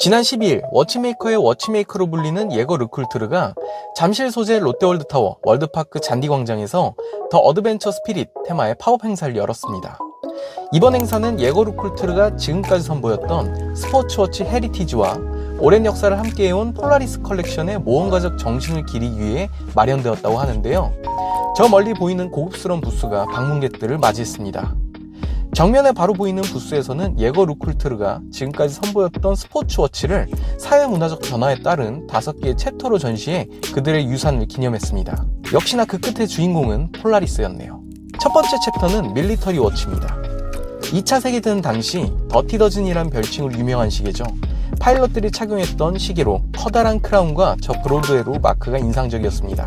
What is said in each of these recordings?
지난 12일 워치메이커의 워치메이커로 불리는 예거 르쿨트르가 잠실 소재 롯데월드타워 월드파크 잔디광장에서 더 어드벤처 스피릿 테마의 팝업 행사를 열었습니다. 이번 행사는 예거 르쿨트르가 지금까지 선보였던 스포츠워치 헤리티지와 오랜 역사를 함께해온 폴라리스 컬렉션의 모험가적 정신을 기리기 위해 마련되었다고 하는데요. 저 멀리 보이는 고급스러운 부스가 방문객들을 맞이했습니다. 정면에 바로 보이는 부스에서는 예거 루쿨트르가 지금까지 선보였던 스포츠워치를 사회문화적 변화에 따른 다섯 개의 챕터로 전시해 그들의 유산을 기념했습니다. 역시나 그 끝의 주인공은 폴라리스였네요. 첫 번째 챕터는 밀리터리 워치입니다. 2차 세계대전 당시 더티더즌이란 별칭으로 유명한 시계죠. 파일럿들이 착용했던 시계로 커다란 크라운과 저 브로드웨로 마크가 인상적이었습니다.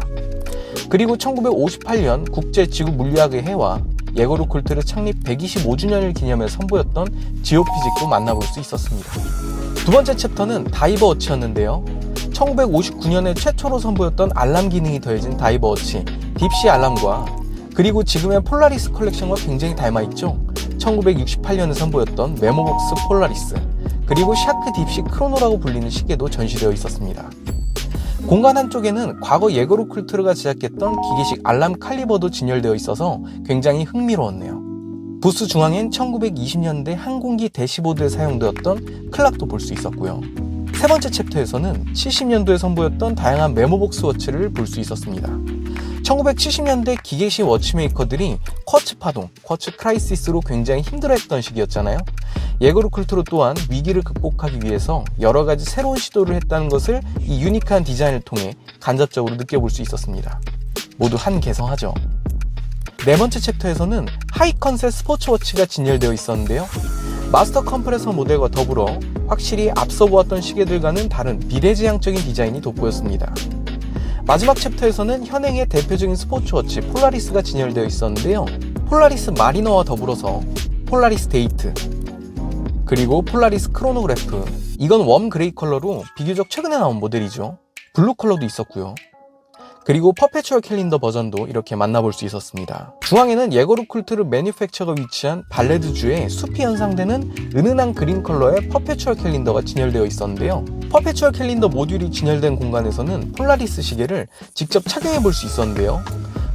그리고 1958년 국제 지구 물리학의 해와 예거루 쿨트를 창립 125주년을 기념해 선보였던 지오피직도 만나볼 수 있었습니다. 두 번째 챕터는 다이버 워치였는데요. 1959년에 최초로 선보였던 알람 기능이 더해진 다이버 워치 딥시 알람과 그리고 지금의 폴라리스 컬렉션과 굉장히 닮아있죠. 1968년에 선보였던 메모복스 폴라리스 그리고 샤크 딥시 크로노라고 불리는 시계도 전시되어 있었습니다. 공간 한쪽에는 과거 예거로 쿨트르가 제작했던 기계식 알람 칼리버도 진열되어 있어서 굉장히 흥미로웠네요. 부스 중앙엔 1920년대 항공기 대시보드에 사용되었던 클락도 볼 수 있었고요. 세 번째 챕터에서는 70년도에 선보였던 다양한 메모복스 워치를 볼 수 있었습니다. 1970년대 기계식 워치메이커들이 쿼츠 파동, 쿼츠 크라이시스로 굉장히 힘들어했던 시기였잖아요. 예거루 쿨트로 또한 위기를 극복하기 위해서 여러 가지 새로운 시도를 했다는 것을 이 유니크한 디자인을 통해 간접적으로 느껴볼 수 있었습니다. 모두 한 개성하죠. 네 번째 챕터에서는 하이 컨셉 스포츠워치가 진열되어 있었는데요. 마스터 컴프레서 모델과 더불어 확실히 앞서 보았던 시계들과는 다른 비대지향적인 디자인이 돋보였습니다. 마지막 챕터에서는 현행의 대표적인 스포츠워치 폴라리스가 진열되어 있었는데요. 폴라리스 마리너와 더불어서 폴라리스 데이트, 그리고 폴라리스 크로노그래프. 이건 웜 그레이 컬러로 비교적 최근에 나온 모델이죠. 블루 컬러도 있었고요. 그리고 퍼페추얼 캘린더 버전도 이렇게 만나볼 수 있었습니다. 중앙에는 예거루 쿨트르 매니팩처가 위치한 발레드주에 숲이 연상되는 은은한 그린 컬러의 퍼페추얼 캘린더가 진열되어 있었는데요. 퍼페추얼 캘린더 모듈이 진열된 공간에서는 폴라리스 시계를 직접 착용해 볼 수 있었는데요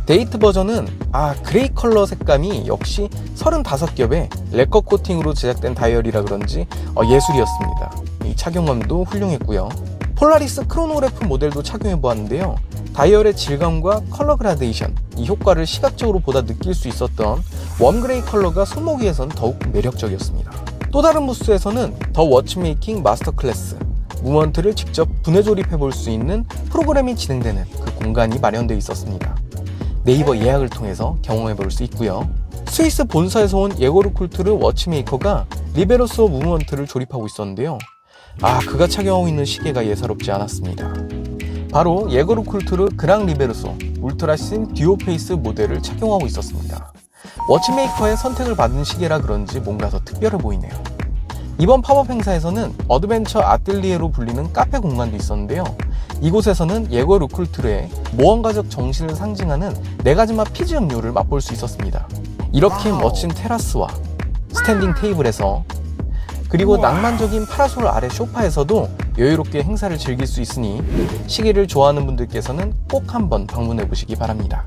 데이트 버전은 아 그레이 컬러 색감이 역시 35겹의 레커 코팅으로 제작된 다이얼이라 그런지 어, 예술이었습니다. 이 착용감도 훌륭했고요. 폴라리스 크로노그래프 모델도 착용해 보았는데요. 다이얼의 질감과 컬러 그라데이션, 이 효과를 시각적으로 보다 느낄 수 있었던 웜 그레이 컬러가 손목 위에선 더욱 매력적이었습니다. 또 다른 부스에서는 더 워치메이킹 마스터 클래스, 무먼트를 직접 분해 조립해 볼 수 있는 프로그램이 진행되는 그 공간이 마련되어 있었습니다. 네이버 예약을 통해서 경험해 볼 수 있고요. 스위스 본사에서 온 예고르 쿨트르 워치메이커가 리베로소 무브먼트를 조립하고 있었는데요. 아, 그가 착용하고 있는 시계가 예사롭지 않았습니다. 바로 예고르 쿨트르 그랑 리베로소 울트라 신 듀오 페이스 모델을 착용하고 있었습니다. 워치메이커의 선택을 받은 시계라 그런지 뭔가 더 특별해 보이네요. 이번 팝업 행사에서는 어드벤처 아틀리에로 불리는 카페 공간도 있었는데요. 이곳에서는 예고 루쿨트르의 모험가적 정신을 상징하는 네 가지 맛 피즈 음료를 맛볼 수 있었습니다. 이렇게 멋진 테라스와 스탠딩 테이블에서 그리고 낭만적인 파라솔 아래 소파에서도 여유롭게 행사를 즐길 수 있으니 시계를 좋아하는 분들께서는 꼭 한번 방문해 보시기 바랍니다.